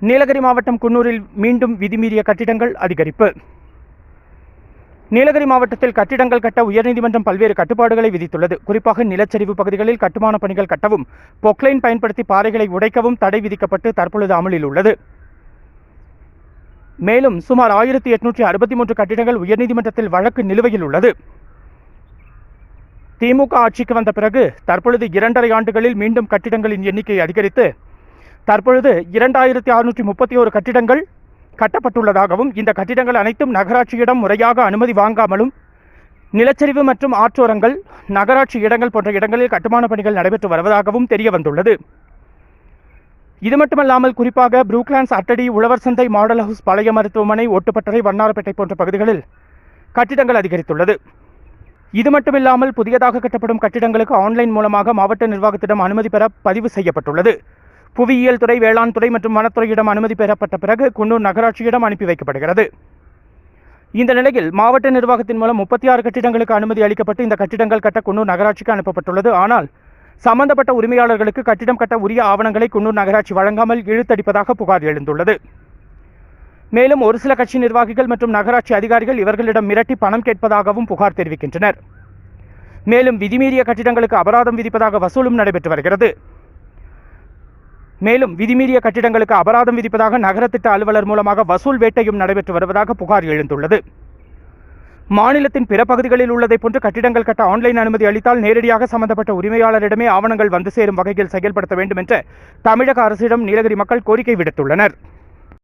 நீலகிரி மாவட்டம் குன்னூரில் மீண்டும் விதிமீறிய கட்டிடங்கள் அதிகரிப்பு. நீலகிரி மாவட்டத்தில் கட்டிடங்கள் கட்ட உயர்நீதிமன்றம் பல்வேறு கட்டுப்பாடுகளை விதித்துள்ளது. குறிப்பாக நிலச்சரிவு பகுதிகளில் கட்டுமான பணிகள் கட்டவும் பொக்லைன் பயன்படுத்தி பாறைகளை உடைக்கவும் தடை விதிக்கப்பட்டு தற்பொழுது அமலில் உள்ளது. மேலும் சுமார் ஆயிரத்தி எட்நூற்றி அறுபத்தி மூன்று கட்டிடங்கள் உயர்நீதிமன்றத்தில் வழக்கு நிலுவையில் உள்ளது. திமுக ஆட்சிக்கு வந்த பிறகு தற்பொழுது இரண்டரை ஆண்டுகளில் மீண்டும் கட்டிடங்களின் எண்ணிக்கை அதிகரித்து தற்பொழுது இரண்டாயிரத்தி அறுநூற்றி முப்பத்தி ஒரு கட்டிடங்கள் கட்டப்பட்டுள்ளதாகவும் இந்த கட்டிடங்கள் அனைத்தும் நகராட்சியிடம் முறையாக அனுமதி வாங்காமலும் நிலச்சரிவு மற்றும் ஆற்றோரங்கள் நகராட்சி இடங்கள் போன்ற இடங்களில் கட்டுமான பணிகள் நடைபெற்று வருவதாகவும் தெரிய வந்துள்ளது இது மட்டுமல்லாமல் குறிப்பாக புரூக்லான்ஸ் அட்டடி உழவர் சந்தை மாடல் ஹவுஸ் பழைய மருத்துவமனை ஒட்டுப்பட்டறை வண்ணாரப்பேட்டை போன்ற பகுதிகளில் கட்டிடங்கள் அதிகரித்துள்ளது. இது மட்டுமில்லாமல் புதியதாக கட்டப்படும் கட்டிடங்களுக்கு ஆன்லைன் மூலமாக மாவட்ட நிர்வாகத்திடம் அனுமதி பெற பதிவு செய்யப்பட்டுள்ளது. புவியியல் துறை வேளாண் துறை மற்றும் வனத்துறையிடம் அனுமதி பெறப்பட்ட பிறகு குன்னூர் நகராட்சியிடம் அனுப்பி வைக்கப்படுகிறது. இந்த நிலையில் மாவட்ட நிர்வாகத்தின் மூலம் முப்பத்தி ஆறு கட்டிடங்களுக்கு அனுமதி அளிக்கப்பட்டு இந்த கட்டிடங்கள் கட்ட குன்னூர் நகராட்சிக்கு அனுப்பப்பட்டுள்ளது. ஆனால் சம்பந்தப்பட்ட உரிமையாளர்களுக்கு கட்டிடம் கட்ட உரிய ஆவணங்களை குன்னூர் நகராட்சி வழங்காமல் இழுத்தடிப்பதாக புகார் எழுந்துள்ளது. மேலும் ஒரு சில கட்சி நிர்வாகிகள் மற்றும் நகராட்சி அதிகாரிகள் இவர்களிடம் மிரட்டி பணம் கேட்பதாகவும் புகார் தெரிவிக்கின்றனர். மேலும் விதிமீறிய கட்டிடங்களுக்கு அபராதம் விதிப்பதாக வசூலும் நடைபெற்று வருகிறது. மேலும் விதிமீறிய கட்டிடங்களுக்கு அபராதம் விதிப்பதாக நகர திட்ட அலுவலர் மூலமாக வசூல் வேட்டையும் நடைபெற்று வருவதாக புகார் எழுந்துள்ளது. மாநிலத்தின் பிற பகுதிகளில் உள்ளதைப் போன்று கட்டிடங்கள் கட்ட ஆன்லைன் அனுமதி அளித்தால் நேரடியாக சம்பந்தப்பட்ட உரிமையாளரிடமே ஆவணங்கள் வந்து சேரும் வகையில் செயல்படுத்த வேண்டும் என்று தமிழக அரசிடம் நீலகிரி மக்கள் கோரிக்கை விடுத்துள்ளனர்.